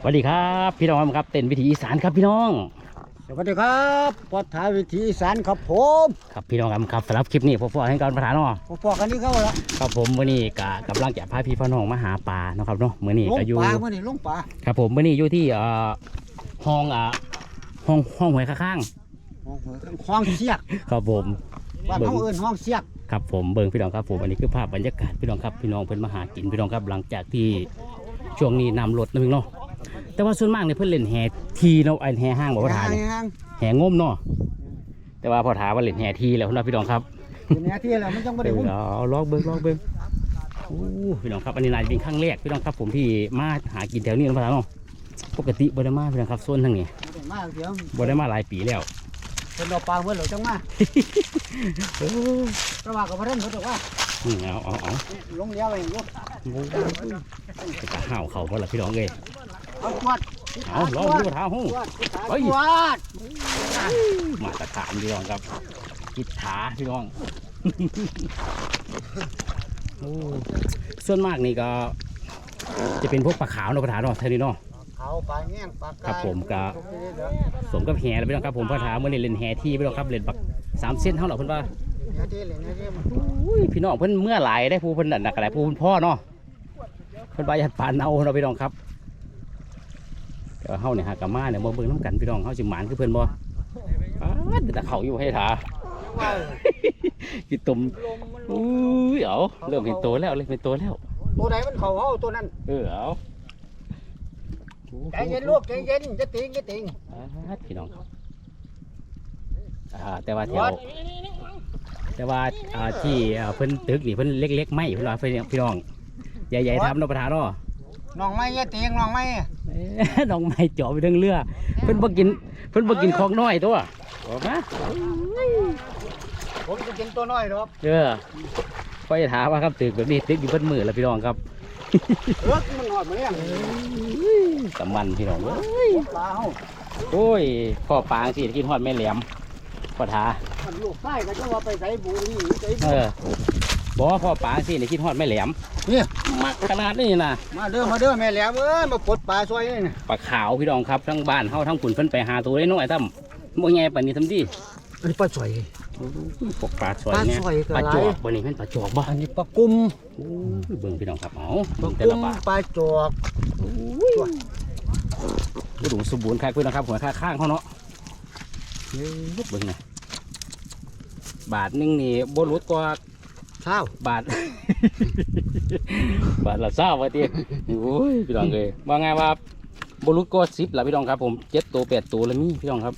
สวัสดีครับพี่น้องครับเต้นวิถีอีสานครับพี่น้อง สวัสดีครับปอดถ่ายวิธีอีสานครับผมครับพี่น้องครับครับสำหรับคลิปนี้พ่อๆให้การประธานเนาะพอๆกันนี่เขาละครับผมมื่อนี้กกำลังจะพาพี่พ่อน้องมาหาปลาเนาะครับเนาะมื่อนี้ลงก็อยู่ปลาเมื่อนี่ลงปลาครับผมมื่อนี้อยู่ที่เอ่อห้องอ่าห้องห้องหวยข้างห้องเสียกๆครับผมบ้านเบิ่งเขาเอิ้นห้องเสียกครับผมเบิ่งพี่น้องครับผมอันนี้คือภาพบรรยากาศพี่น้องครับพี่น้องเพิ่นมาหากินพี่น้องครับหลังจากที่ช่วงนี้น้ำลดนะพี่น้อง แต่ว่าส่วนมากเนี่ยเพิ่นเล่นแห่ทีเนาะไอ้แห่ห้างบอกว่าถ่ายเนี่ยห่างแห่งมเนาะแต่ว่าพอถามว่าเล่นแห่ทีแล้วนะพี่น้องครับๆเป็นหน้าที่แล้วมันจังบ่ได้เอหุ้นอเอาลอกเบิ้งลอกเบิ้งโอ้พี่น้องครับอันนี้น่าจะเป็นครั้งแรกพี่น้องครับ ผมที่มาหากินแถวนี้นะพี่น้องปกติบ่ได้มาพี่น้องครับโซนทางนี้บ่ได้มาเดี๋ยวบ่ได้มาหลายปีแล้วเป็นดอกปลาเมื่อเราจังมาโอ้เพราะว่ากับพระท่านเขาบอกว่านี่เอาเอาเอาลงเดียวเองลูกโอ้จะกะห่าวเขาบ่ล่ะพี่น้องเอ้ย เอาขวดเอาลองดูเท้าห้องขวดเฮ้ยขวดมาตรฐานพี่น้องครับกิดขาพี่น้องโอ้ส่วนมากนี่ก็ จะเป็นพวกปลาขาวเนาะประธานเนาะเท่านี้เนาะเขาปลาแง่งปลากายครับผมก็ทุเดือนสมกับแห่แล้วพี่น้องครับผมพ่อถามเมื่อนี้เล่นแห่ที่พี่น้องครับเล่นบักสามเส้นเท่าไหร่เพิ่นว่าหน้าที่เลยหน้าที่มันอุ้ยพี่น้องเพิ่นเมื่อหลายได้ผู้เพิ่นนั่นน่ะก็ได้ผู้เพิ่นพ่อเนาะเพิ่นว่ายัดปานเอาเนาะพี่น้องครับ แต่ว่าเฮาเนี่ยหากะมาเนี่ยมาเบิ่งน้ำกันพี่น้องเฮาสิหมานคือเพิ่นบ่ป๊าดแต่เขาอยู่ให้ถาว้าวพี่ตุ่มอุ้ยเอาเริ่มเห็นโตแล้วเลยเป็นโตแล้วตัวไหนมันเขาเอาตัวนั้น เออเอาใจเย็นลูกใจเย็นจะติงจะติงป๊าดพี่น้องครับอ่าแต่ว่าแถววัดแต่ว่าอ่าที่อ่าเพิ่นตึกนี่เพิ่นเล็กๆไม่เพิ่นว่าเพิ่นพี่น้องใหญ่ๆทำเนาะประธานเนาะน้องไม่จะติงน้องไม่เอ๊ะ น้องไม้เจาะไปทั้งเรือ เพิ่นบ่กิน เพิ่นบ่กินของน้อยตัวออกมาผมจะกินตัวน้อยหรอกเออก็จะถามว่าครับตึกแบบนี้ตึกอยู่เพิ่นมือแล้วพี่น้องครับเลือกมันหอดมาเนี่ยสำมันพี่น้องเอ้ยปลาเฮาโอ้ยพ่อปางสิกินฮอดแม่แหลมพ่อทามันลูกไส้ก็จะว่าไปใส่บุรีใส่เออ บอกว่าพ่อปางสินี่กินฮอดแม่แหลมเนี่ยมักขนาดนี้นะมาเด้อมาเด้อแม่แหลมเอ้ยมาปลดปลาซอยนี่ปลาขาวพี่น้องครับทั้งบ้านเฮาทั้งปุ่นเพิ่นไปหาตัวได้น้อยซ้ำบ่ใหญ่ปานนี้ทำดีอันนี้ปลาซอยพวกปลาสวยปลาเนี่ยสวยก็ปลาหลายจอกบ่นี่แม่นปลาจอกบ่อันนี้ปลากุมโอ้ยเบิ่งพี่น้องครับเอาปลาแต่กุละมปลาปลาจอกอุดมสมบูรณ์ครับพี่น้องครับหัวข้างข้างเขาเนาะเฮ้ยเบิ่งหน่อยบาทหนึงนี่บ่ลดกว่า เช้าบาท บาทละเศร้าว่าติโอ้ยพี่น้องเอ้ยว่าไงว่าบ่ลดกว่า10ล่ะพี่น้องครับ ผม7ตัว8ตัวแล้วมีพี่น้องครับ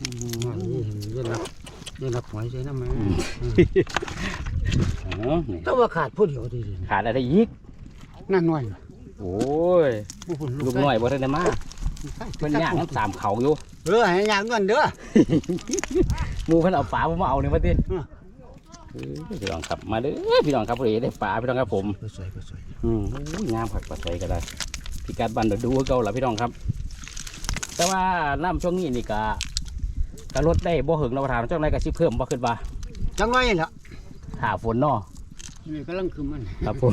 อืมเย็นนับเย็นนับหอยใส่น้ำมันอ๋อนี่แต่ว่าขาดผู้เดียวดีขาดอะไรอีกนั่นน้อยโอ้ยผู้คนลูกน้อยบ่ทันได้มาเพิ่นย่างน้ำสามเขาอยู่เออให้ย่างเงินเด้อหมูเพิ่นเอาปลาผมมาเอาเนี่ยว่าติอะเออ พี่น้องครับมาเด้อพี่น้องครับพอดีได้ปลาพี่น้องครับผมปลาซอยปลาซอยอืมโอ้ยงามผักปลาสวยก็ได้พิกัดบันเดี๋ยวดูเก่าละพี่น้องครับ แต่ว่าน้ำช่วงนี้นี่ก็ก็ลดได้บ่หึงเราประทานช่วงไหนก็สิเพิ่มบ่ขึ้นว่าจังน้อยนี่แหละหาฝนเนาะนี่กำลังคือมันครับผม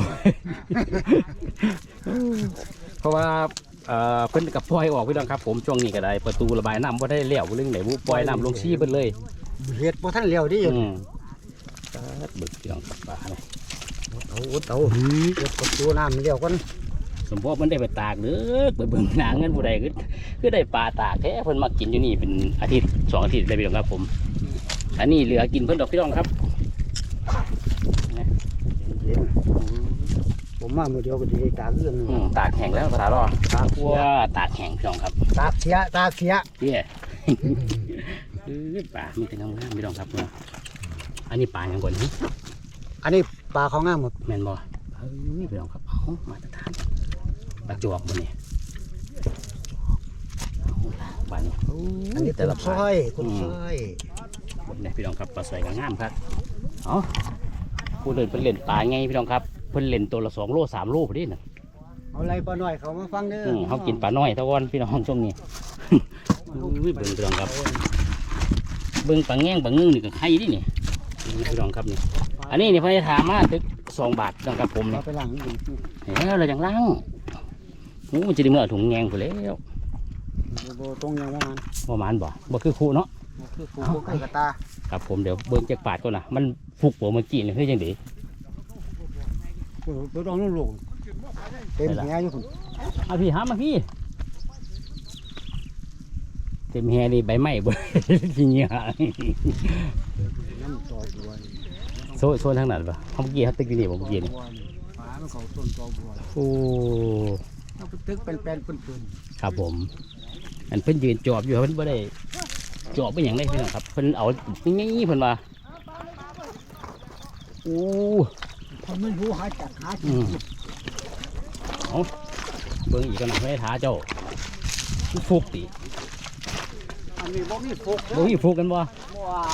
เพราะว่าเอ่อเพิ่นกับปล่อยออกพี่น้องครับ ผมช่วงนี้ก็ได้ประตูระบายน้ำบ่ได้แล้วเรื่องไหนบุปล่อยน้ำลงซี่เพิ่นเลยเห็ดบ่ทันเลี้ยวดิอยู่อืมก็เบิกพี่น้องปลาเนี่ยเอาเอาเดี๋ยวประตูน้ำเลี้ยวกันสมพบมันได้ไปตากเด้อไปเบิ่งหนาเงินผู้ใดคือคือได้ปลาตากแท้เพิ่นมากินอยู่นี่เป็นอาทิตย์สองอาทิตย์เลยพี่น้องครับผม อันนี้เหลือกินเพิ่นดอกพี่น้องครับผมมาเมื่อเดียวก็ดีตากเรื่องตากแห้งแล้วภาษารอตากเพื่อตากแห้งพี่น้องครับ ตากเสียตากเสียเพี่ยปลามีแต่งามๆพี่น้องครับเนาะ อันนี้ปลาอย่างก่อนนี้อันนี้ปลาของงามหมดแม่นบ่เฮ้ยพี่น้องครับเอามาตรฐานปลาจวกบ่เนี่ยเอาล่ะบานนี้อันนี้แต่คุณละซปลาอยคุณซอยบนเนี่ยพี่น้องครับปลาสวยกับงามครับเอาผู้เล่นเพิ่นเล่นปลาไงพี่น้องครับเพิ่นเล่นตัวละสองโลสามโลพอดีน่ะเอาอะไรปลาหน่อยเขามาฟังเด้ออืมเขากินปลาน้อยตะวันพี่น้องช่วงนี้อุ้ยเบิ่งพี่น้องครับ เบิ่งปลาแง่งปลาเงึ่งนี่ก็ไข่ดินี่ พี่น้องครับนี่อันนี้นี่เพิ่นจะถามมาถึกสองบาทพี่น้องครับผมเรานี่ไปล้างนี่เฮ้ยเราจังล้างโอ้มันจะได้เมื่อถุงแงงไปแล้วโบตรงยังว่ามันประมาณบ่บ่คือครูเนาะบ่คือฟูบ่ใกล้กระตาครับผมเดี๋ยวเบิ่งจากปาดก่อนนะมันฟุกบ่เมื่อกี้นี่คือจังได๋เออบ่ต้องนู่นลงเต็มแหอยู่พุ่นเอาพี่หามาพี่เต็มแฮนี่ใบไม้บ่ที่เหงี้ย น้ำต่อบัวนี่โซนโซนทางนั้นปะเมื่อกี้เขาตึกที่นี่บ่เมื่อกี้นี่บัวนี่ฝามันเข้าต้นต่อบัวโอ้ เอาไปตึกเป็นแปลนเป็นปืนครับผม อันเพิ่นยืนจอบอยู่ครับเพิ่นบ่ได้จอบไปหยังได้พี่น้องครับ เพิ่นเอางี้เพิ่นว่าโอ้พอมันรู้หาจักหาอืมเอาเบิ่งอีกกันนะไม่ได้ท้าเจ้าฟุกติอั นนี้บ่มีฟุกบ่มีฟุกกันบ่บ่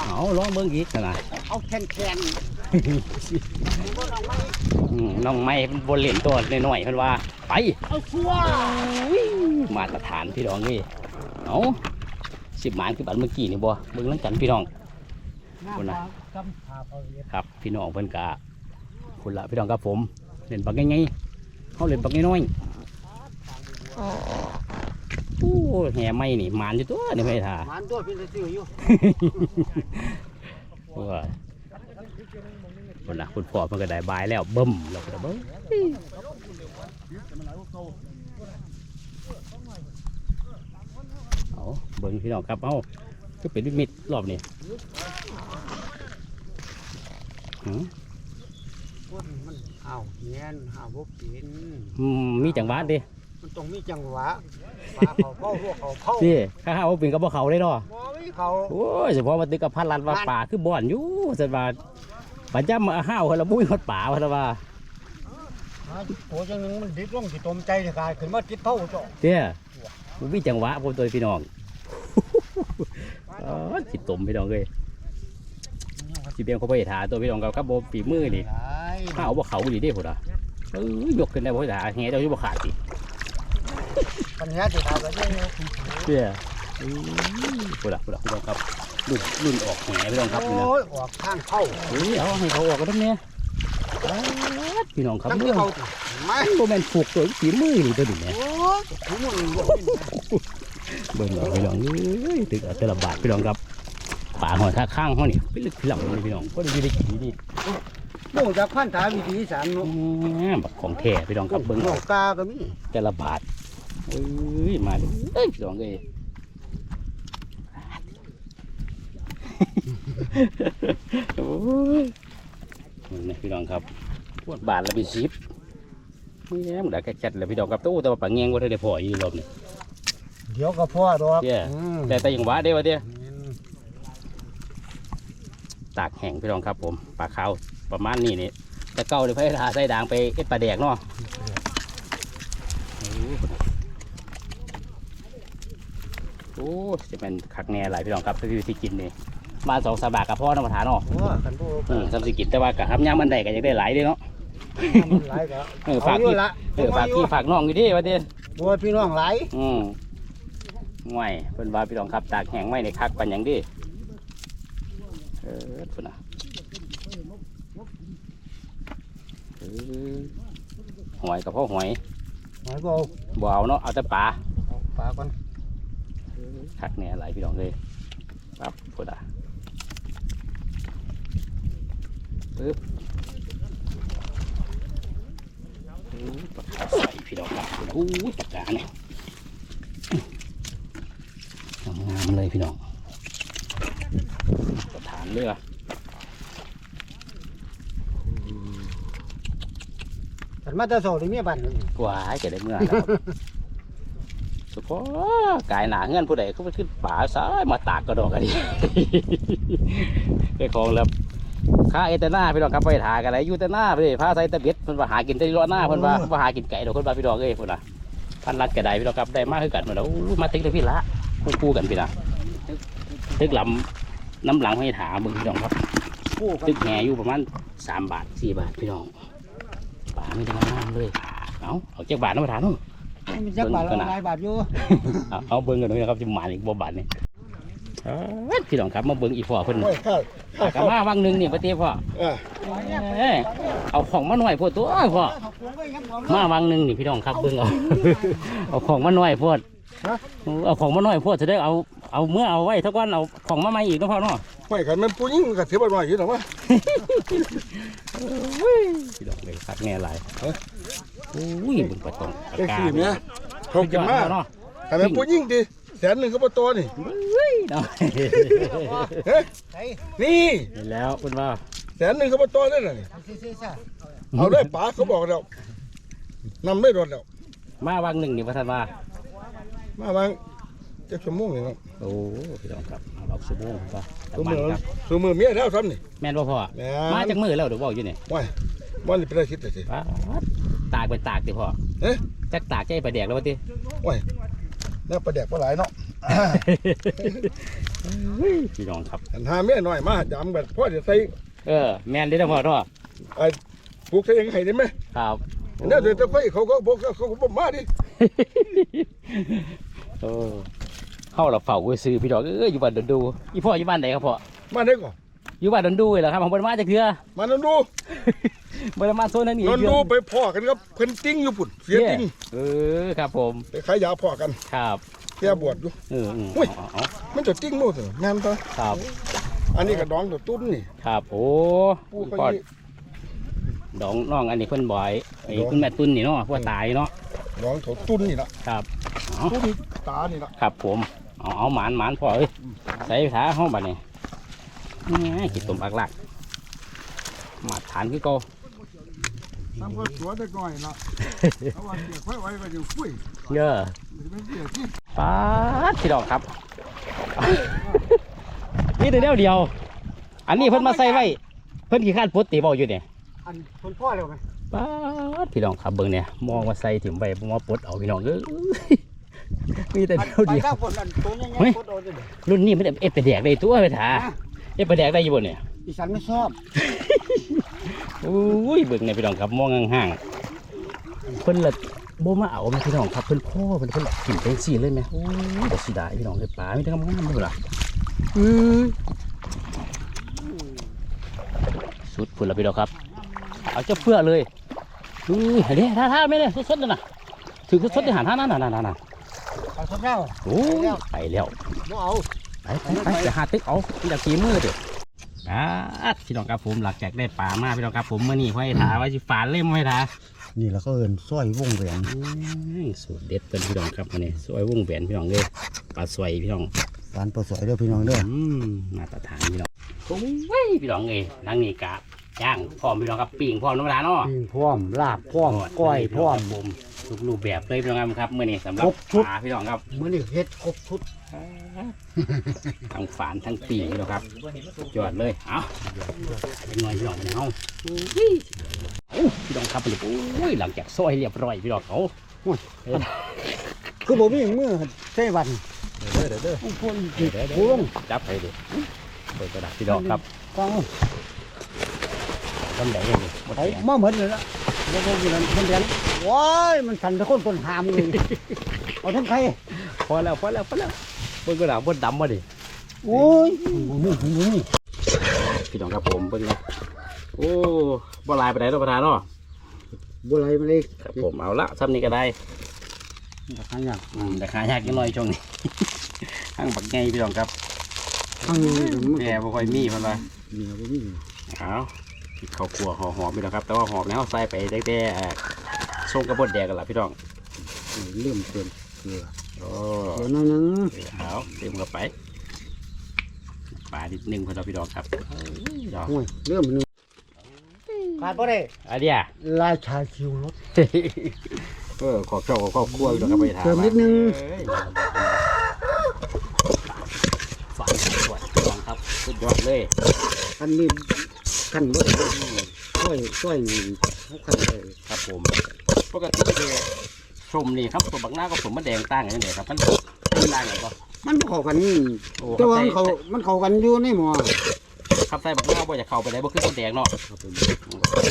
เอาลองเบิ่งอีกกันนะเอาแคนแคนอืมน้องไม้เพิ่นบ่เล่นตัวน้อยๆเพิ่นว่า ไป เอาชัวมาตรฐานพี่น้องนี่เอาสิบหมานคือบัตรเมื่อกี้นี่บ่เบิ่งนั่งกันพี่น้องคนน่ะ กำพาเอาเฮ็ดครับ พี่น้องเพิ่นกะคุณละพี่น้องครับผมเล่นบักง่ายๆเขาเล่นบักน้อยๆโอ้แห่ไม่นี่หมานอยู่ตัวนี่ไม่ท่ามันตัวเป็นซื่ออยู่ว่าคนละคุณพ่อเพิ่นก็ได้บายแล้วเบิ่มแล้วก็ได้เบิ่งเอาเบิ่งพี่น้องครับเอาก็เป็นมิดๆรอบนี้หือคนมันเอาเฮียนหาบ่เป็นอืมมีจังหวะดิมัน ต้องมีจังหวะปลาเขาเผาลวกเขาเผาสิข้าข้าว่าเป็นกับบ่เขาได้เนาะบ่มีเขาโอ้ยเฉพาะมาตึกกับพันลันว่าป่าคือบ่อนอยู่สันว่าปัญจำมาห้าวคนละบุ้ยฮอดป่าว่าซั่นว่าหาโตัวจังหนึงมันดิบลงสิตมใจสิกายขึ้นมาติดเผาจ้ะเตี้ยบ่มีจังหวะผมตัวพี่น้องอ๋อสิตมพี่น้องเลยสิเบียงเขาไปถาตัวพี่น้องกับกับบ่ฝีมือนี่หลายข้าวบ่เขาดีเด้พุ่นอะเอ้ยยกขึ้นได้บ่ถาแหเจ้าอยู่บ่ขาดติ ปัญหาสิถามว่าเรื่องนี้เตี้ยอุ้ยพุ่นอะพุ่นอะพี่น้องครับรุ่นรุ่นออกแหพี่น้องครับนี่นะโอ้ยออกข้างเข้าเฮ้ยเอาให้เขาออกกันทั้งเนี้ยพี่น้องครับทั้งเรื่ที่องเขาไม่โมเมนผูกตัวฝีมือนี่ตัวนี้เนี่ยโอ้ยถุงมือลวกนี่นะเบิ่งเอาพี่น้องเอ้ยตึกเอาแต่ละบาทพี่น้องครับป่าหอยท่าข้างเขานี่เป็นลึกพี่หลังเลยพี่น้องก็ได้อยินได้กินดีโม่จากพันธาวิธีอีสานเนาะแหมบักของแท้พี่น้องครับเบิ่งโลเอากาก็มีแต่ละบาท เอ้ย มาเลยเอ้ยพี่น้องเอ้ยโอ้ยนี่พี่น้องครับบาทละเป็นสิบแง่มได้แค่จัดเลยพี่น้องครับตู้แต่ว่าปลาแงงว่าได้พออยู่รอบนี้เดี๋ยวก็พ่อดอกเจ้อืมแต่แต่ยังหวะเด้วะเด้อืมตากแห้งพี่น้องครับผมปลาขาวประมาณนี้นี่แต่เก่าเลยพายทาใส่ด่างไปเอ็ดปลาแดกเนาะ อ้โหจะเป็นคักแน่หลายพี่น้องครับที่ที่กินนี่มาสองสามบาทกับพ่อน้ำประทานเนาะโอ้ยคันผู้เออสามสิกินแต่ว่ากับทำย่างมันได้ก็ยังได้หลายเด้เนาะมันหลายก็เออฝากเอาอยู่พี่ละเออฝากพี่ฝากน้องอยู่ดิวะเด้บัวพี่น้องหลายอืมห่วยเป็นว่าพี่น้องครับตากแห้งไว้ในคักปันหยังดิเออพุ่นน่ะเออหอยกับพ่อหอยหอยก็เอาบ่เอาเนาะเอาแต่ปลาเอาปลาก่อน คักเนี่ยหลายพี่น้องเลยปั๊บพุ่นอะปึ๊บปึ๊บปลาขาวใส่พี่น้องครับพุ่นน่ะอู้ยปากกาเนี่ยงามๆเลยพี่น้องประฐานเรือขันมาแต่โซ่ที่มีบันกว่าให้จะได้เมื่อแล้วครับ สุพอกายหนาเงื่อนผู้ใดเขาไปขึ้นป่าซ้ายมาตากกระดอกกันดิไปของแล้วข้าเอตนาพี่น้องครับไปถากันอะไรอยู่แต่หน้าไปเลยพาใส่ตะเบ็ดเพิ่นว่าหากินแต่รอหน้าเพิ่นว่าว่าหากินไก่ดอกเพิ่นว่าพี่น้องเอ้ยเพิ่นน่ะพันรัดกระไดพี่น้องครับได้มากขึ้นกันหมดแล้วอู้มาติ๊กเลยพี่ละคู่ๆกันพี่นะตึกลำน้ำหลังให้ถาเบิ่งพี่น้องครับคู่กันตึกแหอยู่ประมาณสามบาทสี่บาทพี่น้องป่าไม่ได้งามๆเลยเอาเอาเจ็ดบาทนะประธานเนาะ มีจักบาทเบิ่งก่อนละนะหลายบาทอยู่เอาเอาเบิ้งกันหน่อยนะครับจะหมาอีกบ่บาทนี่เอ้ยพี่น้องครับมาเบิ่งอีพ่อเพิ่นโอ้ยข้าข้ากลับมาวังหนึงนี่ปฏิพ่อเออเอ้ยเอาของมาหน่อยพวดตัวพ่อมาวังหนึงนี่พี่น้องครับเบิ่งเอาเอาของมาหน่อยพวดเอาของมาหน่อยพวดจะได้เอาเอาเมื่อเอาไว้ทุกวันเอาของมาใหม่อีกเนาะพ่อเนาะไม่ขันมันผู้หญิงมันก็ถือว่าน้อยอยู่หรอกวะพี่น้องเลยคักแน่หลายเอ้ยอุ้ยเบิ่งปลาตองปลาไอ้กาขี้เนี่ยเขาสุดยกินอดมากเนาะขันมันผู้หญิงดิแสนหนึ่งก็บ่ตัวนี่อุ้ยเนาะเฮ้ยนี่เห็นแล้วคุณว่าแสนหนึ่งก็บ่ตัวได้เลยเอาได้ป๋าเขาบอกแล้วนำได้รถแล้วมาวังหนึ่งนี่พระท่านว่ามาบางจะชั่วโมงนี่เนาะโอ้พี่น้องครับเอาเราชั่วโมงป่ะสูมัมืนอครับสูมือเมียแล้วซ้ำนี่แม่นบ่พ่อแม่มาจากมือแล้วเดี๋ยวบอกอยู่นี่ว้ายมันนี่เป็นอะไรคิดแต่สิป๊าดตากไปตากดิพ่อเอ๊ะ จักตากใจไปแดกแล้ววะติว้ายน่าประแดกปลาไหลายเนาะ พี่น้องครับ อันหาเมียหน่อยมาจำแบบพ่อจะใส่เออ แม่นได้อพ่อเนาะปลูกใส่เองให้ได้ไหมครับเนี่ยเดี๋ยวจะค่อยเขาก็บอกเขาก็บอกมาดิเออเข้าเราเฝ้าไว้ซื้อพี่น้องเอ้ยอยู่บ้านดอนดูอีพ่ออยู่บ้านไหนครับพ่อมาได้ก่อนอยู่บ้านดอนดูเหรอครับผมบ่ได้มาจากเทื่อมานอนดู บ่ได้มาโซนนั้นนี่นอนเทื่ดูไปพ่อกันครับเพิ่นติ้งอยู่ปุ่นเสียติ้งเออครับผมไปขายยาพ่อกันครับแก่บวชอยู่เออเอออุ้ยเอาเอามันจะติ้งโม่เถอะแม่นปะครับ อันนี้ก็ดองตัวตุ้นนี่ครับโอ้ปูพ่เขาอนี่ดองน้องอันนี้เพิ่นบ่อยไอ้ดองคุณแม่ตุนนี่เนาะพวกตายเนาะดองตัวตุ้นนี่ละครับเอาตุ้นตานี่ละครับผมเอาเอาหมานหมานพ่อเอ้ยใส่ขาห้องบัดนี้นี่กินต้มอักลักมาทานคือเก่า ทำก็สวยได้ก่อยละเอาวันเดียวค่อยไว้ก็จะฟุ้ยเยอะมันเป็นเดียวที่ป้าดพี่ดอกครับ นี่แต่เดียวเดียว อันนี้เพิ่นมาใส่ไว้ เพิ่นขี้ข้านปดตีเบาอยู่เนี่ยอันคนพ่อเร็วไหมป้าดพี่น้องครับเบิ่งเนี่ยมองว่าใส่ถิ่มไว้บ่มาปลดเอาพี่น้องเอ้ยมีแต่เดียวเดียวถ้าคนอันตัวยังไงเฮ้ยโคตรโดนเลยรุ่นนี้มันเอ็ดไปแดกได้ตัวไปถาเอ็ดไปแดกได้อยู่บ่เนี่ยอีสันไม่ชอบ อุ้ยเบิ่งเนี่ยพี่น้องครับมองห่างๆเพิ่นละบ่มาเอาแม่พี่น้องครับเพิ่นพ่อเพิ่นเพิ่นกินเป็นซี่เลยแม่โอ้ยบ่สิได้พี่น้องเอ้ยปลามีแต่งามๆเด้อล่ะอือสุดพุ่นละพี่น้องครับ เอาเจ้าเพื่อเลยอุ้ยเด้ท่าท่าแม่เนี่ยสดๆเลยน่ะถือสดๆที่หาท่านั่นน่ะๆๆเอาสักแล้วๆโอ้ยไปแล้วบ่เอาไปไปไปจะหาตึกเอาที่จะกีมือเด้ ออ่าพี่น้องครับผมหลังจากได้ปลามาพี่น้องครับผมเมื่อนี้ไว้ถาไว้สิฝานเล่มไว้ถานี่แล้วก็เอินสร้อยวงแหวนอืมสูตรเด็ดเป็นพี่น้องครับวันนี้สวยวงแหวนพี่น้องเลยปลาสวยพี่น้องฟานปลาสวยเด้อพี่น้องเด้ออืมมาตรฐานพี่น้องโอ้ยพี่น้องเอ้ยนั่งนี่กะย่างพร้อมพี่น้องครับปิ้งพร้อมธรรมดาเนาะปิ้งพร้อมลาบพร้อมก้อยพร้อมผมทุกรูปแบบเลยพี่น้องครับเมื่อนี้สำหรับครบชุดปลาพี่น้องครับมื้อนี้เฮ็ดครบชุด ทั้งฝานทั้งปีกพี่น้องครับสุดยอดเลยเอาเป็นหน่อยพี่น้องมันเอาอุ้ยเอาพี่น้องครับไปเลยโอ้ยหลังจากซอยเรียบร้อยพี่น้องเขาคือบ่มีมือใช้วันเด้อเด้อเด้อผู้คนเด้อเด้อผู้เด้ลองจับไปดิเปิดกระดาษพี่น้องครับฟังลำไหนเนี่ยหมดเอาแขนมาเหมือนเลยละแล้วก็อยู่นั่นคนเดียวว้ายมันสั่นแต่คนคนหามเลยเอาทั้งใครพอแล้วพอแล้วพอแล้ว เปิดกระดาษบนดำมาดิโอ้ยบ่มีบ่มีพี่น้องครับผมเบิ่งนะโอ้บ่ลายไปไหนตัวประธานเนาะบ่ไรมาเลยครับผมเอาละซ้ำนี้ก็ได้ทางอย่างอืมแต่ขายากนิดหน่อยช่วงนี้ข้างบักไงพี่น้องครับทางนี้มันแกบ่ค่อยมีเพิ่นว่ามีบ่มีเอาพริกข้าวคั่วหอหอมพี่น้องครับ แต่ว่าหอมแล้วใส่ไปได้แต่เอ่อส้มกระบดแดงกันละพี่น้องเริ่มเติมเกลือโอ้เดี๋ยวนั้นนึงเอาเต็มเข้าไปปลาดิดหนึ่งพอเราพี่น้องครับเดี๋ยวโอ้ยเริ่มนึงขาดบ่ได้อันเนี้ยราชาคิวรถ เออขอบเจ้าขอบครัวพี่น้องครับไปถามเติมนิดนึงเอ้ยฝานสวยพี่น้องครับสุดยอดเลยอันนี้กันบ่ได้ช่วยช่วยเขากันเลยครับผม ปกติคือ ชมนี่ครับตัวบักหน้ากับผมมันแดงต่างกันยังไงครับมันมันต่างกันปะมันบ่เข้ากันโอ้แต่ว่าครับมันเข้ามันเข้ากันอยู่ในหม้อครับใส่บักหน้าบ่จะเข้าไปได้บ่คือมันแดงเนาะครับผม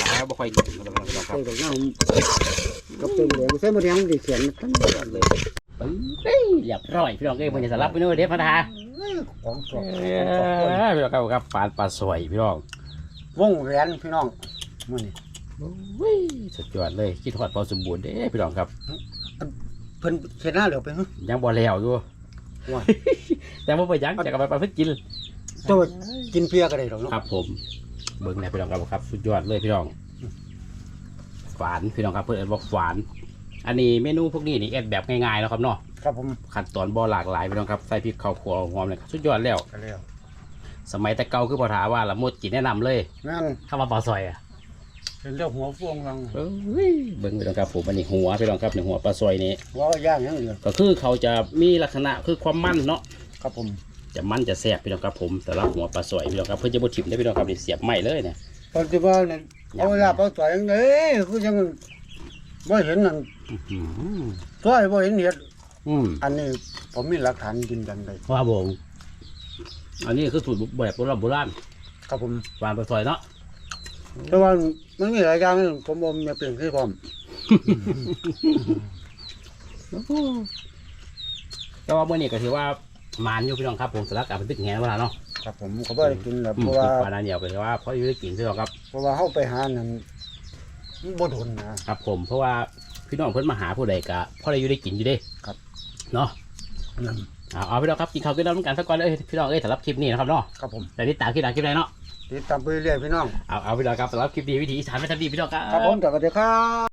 หาบ่ค่อยกินครับพี่น้องครับใส่ดอกน้ำกับเป็นแดงใส่มะแดงมันสิเขียนมันทั้งหมดเลยปึ้งเฮ้ยเรียบร้อยพี่น้องเอ้ยมันจะสลับไปนู่นเด็ดพันธาของสเอดของสดอพี่น้องครับครับปานปลาสวยพี่น้องวงแหวนพี่น้องมื้อนี้เฮ้ยสุดยอดเลยคิดทอดพอสมบูรณ์เด้พี่น้องครับ เพิ่นเฮ็ดหน้าเหลือไปฮะยังบ่แล้วอยู่ว้ายแต่ว่าไปยังจะกลับไปปลาเพิ่งกินโจ้กินเพียก็ได้ดอกเนาะครับผมเบิ้งนะพี่น้องครับครับ สุดยอดเลยพี่น้องฝานพี่น้องครับเพื่อนบอกฝาน อันนี้เมนูพวกนี้นี่เอ็ดแบบง่ายๆแล้วครับเนาะครับผมขั้นตอนบ่หลากหลายพี่น้องครับใส่พริกข้าวคั่วหอมเลยครับสุดยอดแล้วก็แล้วสมัยแต่เก่าคือพอถามว่าละมดกินแนะนำเลยนั่นข้าวมาปลาซอยอะ เป็นเรื่องหัวฟวงลังเอ้ยเบิ้งพี่น้องครับผมอันนี้หัวพี่น้องครับในหัวปลาซอยนี้ว่าย่างอย่างเดียวก็คือเขาจะมีลักษณะคือความมันเนาะครับผมจะมันจะแซ่บพี่น้องครับผมแต่ละหัวปลาซอยพี่น้องครับเพื่อจะบ่ถิ่มได้พี่น้องครับนี่เสียบใหม่เลยเนี่ยปัจจุบันเนี่ยเอาเวลาเอาสวยจังได๋คือจังบ่เห็นนั่นอื้อหือซอยบ่เห็นเฮ็ดอืมอันนี้ผมมีหลักฐานยืนยันได้ว่าผมอันนี้คือสูตรแบบโบราณโบราณครับผมวานปลาซอยเนาะ แต่ว่ามันมีหลายอย่างผมบ่มีเปลี่ยนคือพร้อมแต่ว่าเมื่อนี้ก็ถือว่าหมานอยู่พี่น้องครับผมสลักกับเป็นตึกแหนเวลาเนาะครับผมก็บ่ได้กินแล้วอืเพมราะว่าปลาดานเหนียวก็ถือว่าเพราะอยู่ได้กินพี่น้องครับ เพราะว่าเฮาไปหานั่นมันบ่ทนนะครับผมเพราะว่าพี่น้องเพิ่นมาหาผู้ใดก็เพราะได้อยู่ได้กินอยู่เด้ครับเนาะนั่นเอาเอาพี่น้องครับกินข้าวกินน้ำกันสักก่อนเลยพี่น้องเอ้ยสำหรับคลิปนี้นะครับเนาะครับผมแต่นี่ตามคลิปหลังคลิปไหนเนาะ ติดตามไปเรื่อยๆพี่น้อง เอาเอาพี่น้องครับสำหรับคลิปนี้วิธีอีสานไม่ทันดีพี่น้องครับ ครับผมสวัสดีครับ